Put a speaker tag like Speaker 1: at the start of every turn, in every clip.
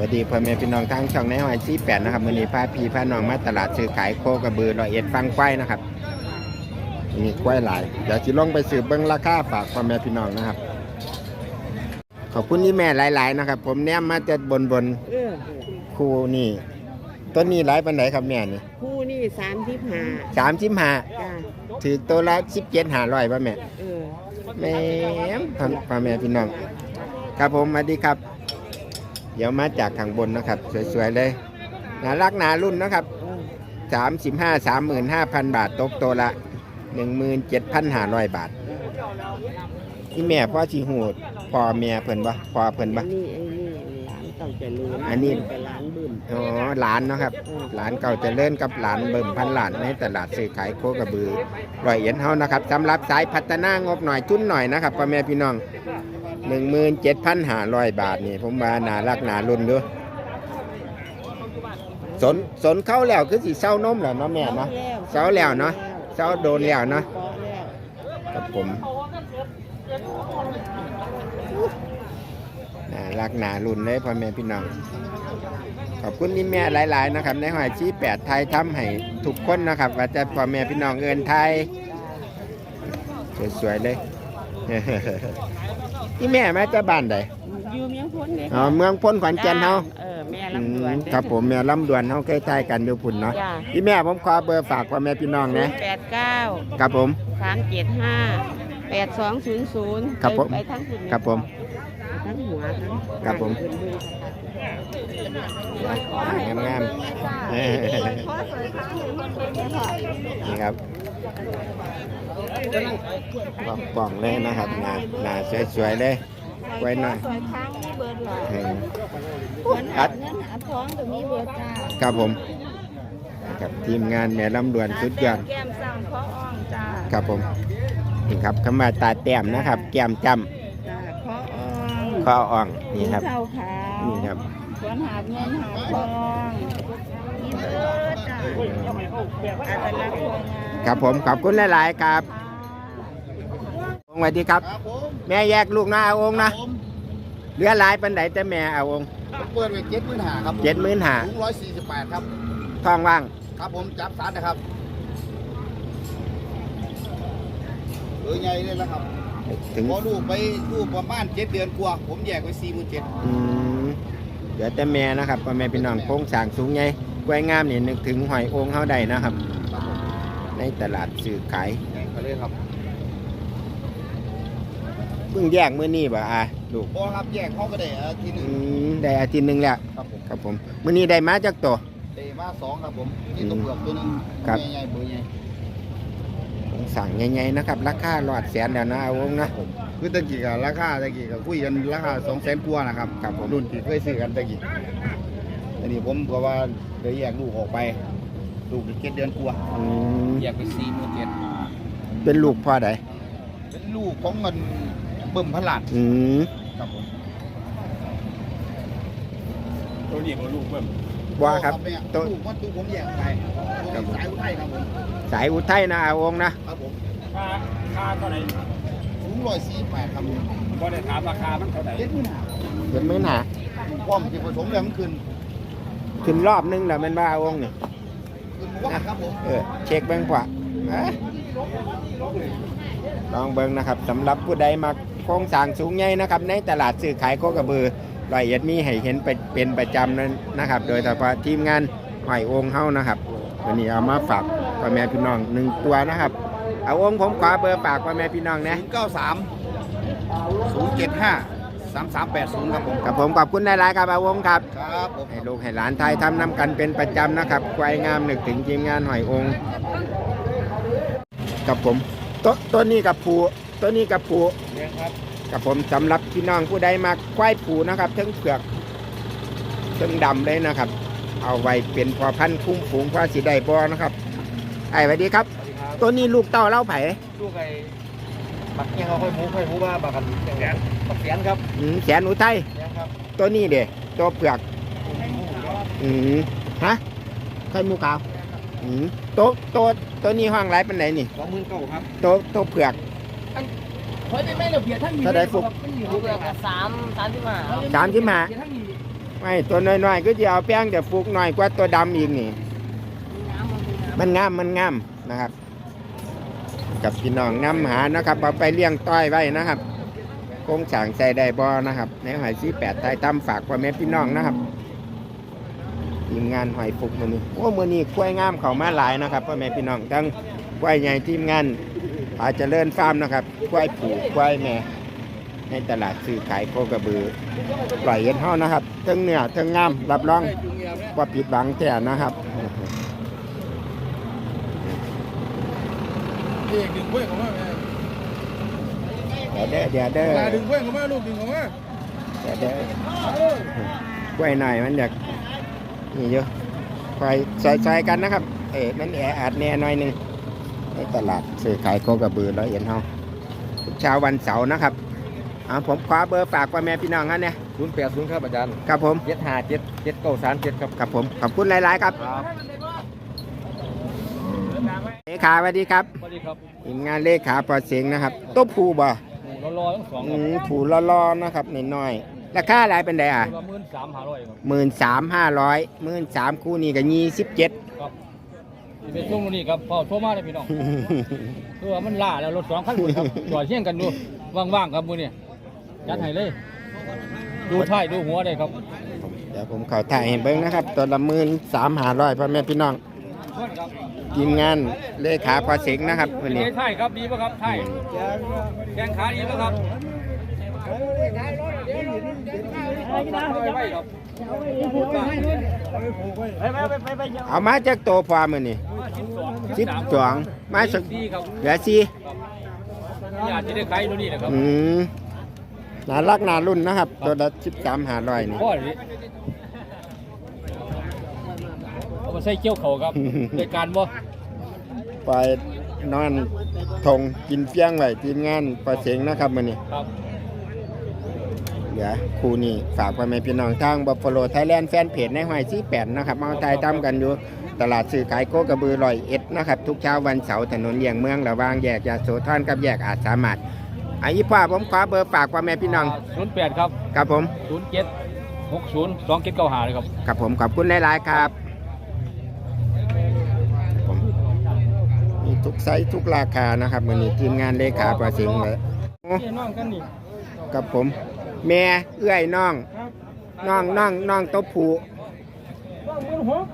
Speaker 1: วัสดีพ่อแม่พี่น้องทางช่องในหอยซีแปดนะครับมือนี้พาพี่พาน้องมาตลาดซื้อขายโคกระบือรอยเอ็ดฟังควายนะครับ มีควายหลายเดี๋ยวจะลงไปสืบเบิ้งราคาฝากพ่อแม่พี่น้องนะครับ ขอบคุณที่แม่หลาย ๆ นะครับ ผมแนมมาจะบนบน
Speaker 2: เออ
Speaker 1: ๆคู่นี่ต้นนี้หลายปันไหนครับแม่นี่
Speaker 2: คู่นี่สามที่หา
Speaker 1: สามสิบห้า
Speaker 2: จ้า
Speaker 1: ถือตัวละสิบเจ็ดห้าร้อยป่ะแม่
Speaker 2: เออ
Speaker 1: แม่มพ่อพ่อแม่พี่น้อง ครับผมสวัสดีครับ เดี๋ยวมาจากทางบนนะครับ สวยๆเลยน่ารักนารุ่นนะครับ
Speaker 2: เออ
Speaker 1: สามสิบห้าสามหมื่นห้าพันบาทตกตัวละหนึ่งหมื่นเจ็ดพันห้าร้อยบาทนี่แม่พ่อชีหูดพ่อแม่เพิ่นบ่พ่อเพิ่นบ่
Speaker 2: อันนี้ไอ้นี่หลานเต่าเจริญ
Speaker 1: อันนี้
Speaker 2: เป็นหลานบึ้ม
Speaker 1: อ๋อหลานเนาะครับหลานเก่าเจะเลื่อนกับหลานเบิ่มพันหลานในตลาดซื้อขายโคกระบือร้อยเอ็ดเฮานะครับสำหรับสายพัฒนางบหน่อยทุนหน่อยนะครับพ่อแม่พี่น้อง หนึ่งหมื่นเจ็ดพันห้าร้อยบาทนี่ผมว่าน่ารักน่ารุ่นเด้วยสนสนเข้าแล้วคือสิเศร้านมแล้วเนาะแม่เนาะเสาแล้วเนาะเสาโดนแล้วเนาะ
Speaker 2: เสาแล้ว
Speaker 1: กับผมน่ารักน่ารุ่นเลยพ่อแม่พี่น้องขอบคุณที่แม่หลาย ๆ นะครับ ในหอยชี้แปดไทยทำให้ทุกคนนะครับ ว่าจะพ่อแม่พี่น้องเอินไทย สวย ๆ เลย ที่แม่มาจะบ้านใด
Speaker 2: อยู่เมียงพ้นเลย
Speaker 1: อ๋อเมืองพ้นขอนแก่นเฮา
Speaker 2: เออแม่
Speaker 1: อื
Speaker 2: ลำดว
Speaker 1: ม
Speaker 2: น
Speaker 1: ครับผมแม่ลำดวนเฮาเคยทายกันอยู่พุ่นเนาะ
Speaker 2: จ้า
Speaker 1: ที่แม่ผมขอเบอร์ฝากพ่อแม่พี่น้องนะ
Speaker 2: แปดเก้า
Speaker 1: ครับผม
Speaker 2: สามเจ็ดห้าแปดสองศูนย์ศูนย์
Speaker 1: ครับผม
Speaker 2: ไปทั้งคุณ
Speaker 1: ครับผม
Speaker 2: ทั้งหัวทั้ง
Speaker 1: ครับผม
Speaker 2: ขึ้นบึ้ง
Speaker 1: งามๆเออนี่ครับบอกบอกเลยนะครับหน้าหน้าสวยๆเลยไว้หน่อย
Speaker 3: สวยครั้งมีเบอร์หลาย
Speaker 1: เออ
Speaker 3: เงินหาเงินหาทองแต่มีเบอร์จ้า
Speaker 1: ครับผมกับทีมงานแม่ลำดวนสุดยอด
Speaker 3: แก้มสั่งเพราะอ่องจ้า
Speaker 1: ครับผมนี่ครับคำว่าตาแต้มนะครับ แก้มจ
Speaker 2: จ้าเพราะอ่องำ
Speaker 1: ข้ออ่องนี่ครับ
Speaker 2: เท้าขาว
Speaker 1: นี่ครับ
Speaker 2: ส วนหาเงินหาทองมีเบอร์จ้าอัตลักษณ์สวยงาม
Speaker 1: ครับผมขอบคุณหลาย ๆ ครับสวัสดีครับ
Speaker 4: ครับผม
Speaker 1: แม่แยกลูกนะเอาองค์นะ
Speaker 4: ผม
Speaker 1: เหลือหลายปันไดแต่แม่เอาองค์
Speaker 4: เปิดไว้เจ็ดหมื่นหาครับ
Speaker 1: เจ็ดหมื่นห้า
Speaker 4: ถุงร้อยสี่สิบแปดครับ
Speaker 1: ท้องว่าง
Speaker 4: ครับผมจับสารนะครับเออใหญ่เลยนะครับ
Speaker 1: ถึง
Speaker 4: พอลูกไปลูกประมาณเจ็ดเดือนกว่า ผมแยกไว้สี่หมื่นเจ็ด
Speaker 1: อืม เดี๋ยวแต่แม่นะครับพ่อแม่พี่น้องโค้งสร้างสูงใหญ่กล้วยงามนี่นึกถึงหอยองค์เฮาได้นะครับ ในตลาดซื้อขาย
Speaker 4: แยกไปเลยครับ
Speaker 1: เพิ่งแยกมื้อนี้บ่อะลูก
Speaker 4: พอครับแยกเขาก็ได้อาทีหนึ
Speaker 1: อื
Speaker 4: ง
Speaker 1: มได้อาทิตย์หนึงแล้ว
Speaker 4: ครับผม
Speaker 1: ครับผมมื้อนี้ได้มาจากตัว
Speaker 4: เดมาสองครับผมนี่ตัวเปลือกตัวหนึง
Speaker 1: ครับ
Speaker 4: ใหญ่ๆเบอร์ใหญ่
Speaker 1: โครงสั่งใหญ่ๆนะครับ ราคาหลอดแสนแล้วนะเอาองค์นะ
Speaker 4: คือตะกี้กับราคาตะกี้กับคุยกันราคาสองแสนกว่านะครับ
Speaker 1: ครับผม
Speaker 4: รุ่นที่เคยซื้อกันตะกี้อันนี้ผมก็ว่าเลยแยกลูกออกไป ลูกเจ็ดเดือนกว่า
Speaker 1: อืม
Speaker 4: แยกไปสี่หมื่นเจ็ด
Speaker 1: เป็นลูกพ่อใด
Speaker 4: เป็นลูกของเงินเบิ่มพนลัด
Speaker 1: อืม
Speaker 4: ครับผม
Speaker 5: ตัวนี้มันลูกเบิ่ม
Speaker 1: ว่าครับ
Speaker 4: เนี่ย
Speaker 1: ตัว
Speaker 4: ลูกมันตัวผมแยกไป
Speaker 1: ครับผม
Speaker 4: สายอุทัยครับผม
Speaker 1: สายอุทัยนะเอาองค์นะครับ
Speaker 4: ผม
Speaker 5: ค่าค่าเท่าไหร่
Speaker 4: สู งร้อยสี่แปดครับผม
Speaker 5: ก็ได้ถามราคามันเท่าไหร่
Speaker 4: เจ็ดหมื่นห้า
Speaker 1: เป็นมื้อหนา
Speaker 4: พร้อมที่ผสมแล้วมันขึ้น
Speaker 1: ขึ้นรอบนึงแล้วแมันว่าเอาองค์นี่
Speaker 4: ขึ้นว่าครับผม
Speaker 1: เออเช็คเบิ้งกว่าอะลองเบิ้งนะครับสำหรับผู้ใดมาโครงสร้างสูงใหญ่นะครับ ในตลาดซื้อขายโคกระบือรายละเอียดมีให้เห็นไปเป็นประจำนั้นนะครับ โดยเฉพาะทีมงานหอยองค์เฮานะครับวันนี้เอามาฝากพ่อแม่พี่น้องหนึ่งตัวนะครับ เอาองค์ผมขอเบอร์ฝากพ่อแม่พี่น้องนะ
Speaker 4: ศูนย์เก้าสามศูนย์เจ็ดห้าสามสามแปดศูนย์ครับผม
Speaker 1: กับผมขอบคุณหลายๆครับเอาองค์ครับ
Speaker 4: ครับผม
Speaker 1: ให้ลูกให้หลานไทยทำน้ำกันเป็นประจำนะครับควายงามนึกถึงทีมงานหอยองค์กับผมตัวตัวนี้กับผูตัวนี้กับผู
Speaker 4: เนี่ยครับ
Speaker 1: กับผมสำหรับพี่น้องผู้ใดมาควายผูนะครับทั้งเผือกทั้งดำเลยนะครับ เอาไว้เป็นพอพันธุ์คุ้มฝูงพระสีได้บอนะครับไอ้สวัสดีครับ
Speaker 4: สวัสดีครับ
Speaker 1: ตัวนี้ลูกเต้าเล่าไผ่
Speaker 4: ลูกไอ้บักยังเอาค่อยหมูค่อยหมูว่าบักกันแสนบักแสนครับ
Speaker 1: อืมแสนอุทัย
Speaker 4: แสนครับ
Speaker 1: ตัวนี้เด้ตัวเผือกอืมฮะไข่มูขาวอืมตัวตัวตัวนี้ห้องไรเป็นไหนนี่
Speaker 4: สองหมื่นเก้าครับ
Speaker 1: ตัวตัวเผือก
Speaker 4: เฮ้ยไม่เราเพียท่านมี
Speaker 1: ถ้าได้ฟุก
Speaker 3: ลูกละสามสามที่มา
Speaker 1: สามที่มาไม่ตัวน้อยๆก็จะเอาแป้งแต่ฟุกน้อยกว่าตัวดำอีกนี่มันงามมันงามนะครับ กับพี่น้องนำหานะครับเอาไปเลี้ยงต้อยไว้นะครับโคงสางใส่ได้บ่นะครับ ในหอยสีแปดใต้ตั้มฝากพ่อแม่พี่น้องนะครับทีมงานหอยฟุกมือนี้โอ้มือนี้กล้วยงามเขามาหลายนะครับพ่อแม่พี่น้องทั้งกล้วยใหญ่ทีมงานอาจจะเลื่อนฟาร์มนะครับกล้วยผูกกล้วยแม่ในตลาดซื้อขายโคกระบือปล่อยเห็นเท่านะครับทั้งเนื้อทั้งงามรับรองว่าผิดหวังแท้นะครับ
Speaker 6: เด็กดึงกล้ยเขามาแม่
Speaker 1: เดี๋ยวเด้อเดี๋ยวเด้อ
Speaker 6: ลาดึงกล้วยเขามาลูกดึงเขามา
Speaker 1: เดี๋ยวเด้อกล้วยหน่อยมันอยากนี่เยอะคอยซอยๆกันนะครับ เอ๋มันแออัดแน่หน่อยหนึงในตลาดซื้อขายโคกระบือร้อยเอ็ดเฮาทุกเช้าวันเสาร์นะครับเอาผมขอเบอร์ฝากพ่อแม่พี่น้องกันเนี่ย
Speaker 6: ศูนย์แปดศูนย์ครับอาจารย์
Speaker 1: ครับผม
Speaker 6: เจ็ดห้าเจ็ดเจ็ดเก้าสามเจ็ดครับ
Speaker 1: ครับผม ขอบคุณหลาย ๆ ครับ เลขาสวัสดีครับ
Speaker 6: สวัสดีครับ
Speaker 1: ทีมงานเลขาปอเสียงนะครับโต๊ะผูบ่
Speaker 6: รอรอทั้งสอง
Speaker 1: อืมผูลอๆนะครับน้อยๆราคาอะไรเป็นไดอะ
Speaker 6: ตัวมื่นสามหาร้อยครับ
Speaker 1: หมื่นสามห้าร้อยหมื่นสามคู่นี้ก็ยี่สิบเจ็ด
Speaker 6: ครับที่เป็นช่วงนี้ครับพอโทรมาเลยพี่น้องคือว่ามันล่าแล้วรถสองคันหมดครับจอดเชี่ยงกันดูว่างๆครับมือนี่ยัดให้เลยดูท้ายดูหัวได้ครับ
Speaker 1: เดี๋ยวผมเขาถ่ายให้เบิ้งนะครับตัวละหมื่นสามห้าร้อยพ่อแม่พี่น้อง
Speaker 6: ครับ
Speaker 1: ทีมงานเลขาพอเสียงนะครับวันนี้
Speaker 6: เอ้ท้ายครับดีป่ะครับท้ายแกงขาดีป่ะครับไว้ครับ
Speaker 1: เอามาจากตัวพอมือนี่สิบสองมาสัก
Speaker 6: ดีครับ
Speaker 1: เหลือสี่
Speaker 6: อยากจะได้ขายตัวนี้นะครับ
Speaker 1: อืมน่ารักน่ารุ่นนะครับ ตัวละสิบสามห้าร้อยนี่
Speaker 6: พ่อเลยเอา มาใส่เกี้ยวเขาครับในการบ่
Speaker 1: ไปนอนทงกินเฟี้ยงไว้ทีมงานพอเสียงนะครับมือนี้
Speaker 6: ครับ
Speaker 1: เดี๋ยวครูนี่ฝากพ่อแม่พี่น้องทางบัฟฟาโลไทยแลนด์แฟนเพจในหอยซีแปดนะครับมาถ่ายตามกันอยู่ ตลาดซื้อขายโคกระบือลอยเอ็ดนะครับ ทุกเช้าวันเสาร์ถนนเลี่ยงเมืองระหว่างแยกยาโสธรกับแยกอาจสามารถอายุพ่อผมขอเบอร์ฝากพ่อแม่พี่น้อง
Speaker 6: ศูนย์แปดครับ
Speaker 1: ครับผม
Speaker 6: ศูนย์เจ็ดหกศูนย์สองเจ็ดเก้าหาเลยครับ
Speaker 1: ครับผมขอบคุณหลายๆครับผมมี ทุกไซส์ทุกราคานะครับวันนี้ทีมงานเลขาประสิงห์เลยโอ้
Speaker 6: พี่น้องกันนี่
Speaker 1: กับผม แม่เอื้อยน้องน้องน้องน้องโตวผู
Speaker 6: มือหก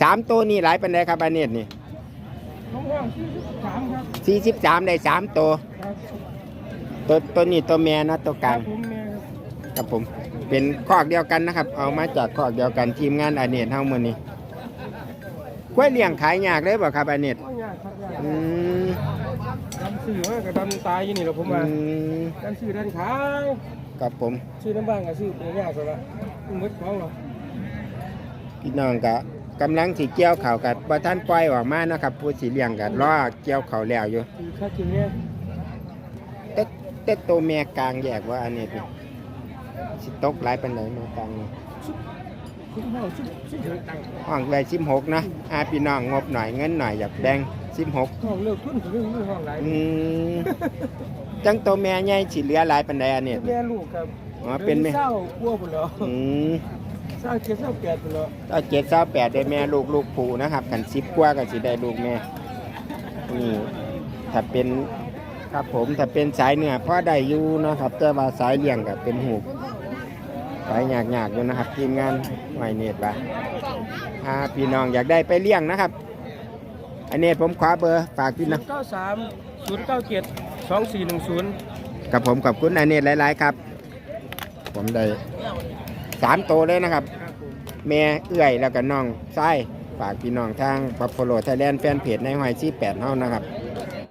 Speaker 1: สามตัวนี่หลายเป็นไดครับอันเนี้นี่
Speaker 6: น้องห้องสี่สิบสามครับ
Speaker 1: สี่สิบสามได้สามตัวตัวตัวนี้ตัวแม่เนาะตัวกลาง
Speaker 6: ผมแม่
Speaker 1: กับผม เป็นคอกเดียวกันนะครับ เอามาจากคอกเดียวกันทีมงานอันเนตเท่ามือนี้ กล้วยเลี้ยงขายยากเลยบ่ครับอันเนต
Speaker 6: ก็ยากครับยาก
Speaker 1: อืม
Speaker 6: ดำสื่อว่ากับดำตายอยู่นี่แหละผมว่ามดำสื่อด้านขาย
Speaker 1: กับผม
Speaker 6: ชื่อน้ำบ้านกับชื่อเป็นยากกว่าละมืดของเหรอ
Speaker 1: พี่น้องกะกำลังสิเกี่ยวเข่าวกับประท่านปล่อยออกมานะครับผู้สีเลี้ยงกับรอเกี่ยวเข่าวแล้วอยู่
Speaker 6: คือค่าจริงเนี่ย
Speaker 1: แต่แต่ตัวแม่กลางแยกว่าอันนี้นี่สิตกหลายปันไหนแม่กลางนี่
Speaker 6: คุณ ห้องชื่อชื่อเถิงตัง
Speaker 1: ห้องไว้สิบหกนะอาพี่น้องงบหน่อยเงินหน่อยอยากแบ่งสิบหก
Speaker 6: ห้องเลิกทุนถึงเรื่องห้องหลาย
Speaker 1: อืมจังตัวแม่ใหญ่สิเหลือหลายปันใดอันนี้
Speaker 6: แม่ลูกครับ
Speaker 1: อ๋อเป็นแม่
Speaker 6: เศร้ากลัวหมดแล้ว
Speaker 1: อืม
Speaker 6: เศร้าเจ็ดเศร้าแปดหมดแล้ว
Speaker 1: เอาเจ็ดเศร้าแปดได้แม่ลูกลูกผูนะครับกันสิบกว่าก็สิได้ลูกแม่นี่ถ้าเป็นครับผมถ้าเป็นสายเนื้อพ่อได้อยู่นะครับ แต่ว่าสายเลี้ยงก็เป็นหู กสายยากๆอยู่นะครับทีมงานไวเน็ตว่าถ้าพี่น้องอยากได้ไปเลี้ยงนะครับ อันนี้ผมขอเบอร์ฝากพี่น้อง
Speaker 6: เก้าสามศูนย์เก้าเจ็ดสองสี่หนึ่งศูนย์
Speaker 1: กับผมขอบคุณอันนี้หลาย ๆ ครับ ผมได้สามโตวเลยนะครับ แม่เอื้อยแล้วก็น้องไส้ฝากพี่น้องทางบัฟฟาโลไทยแลนด์แฟนเพจในหอยซี่แปดเฮานะครับ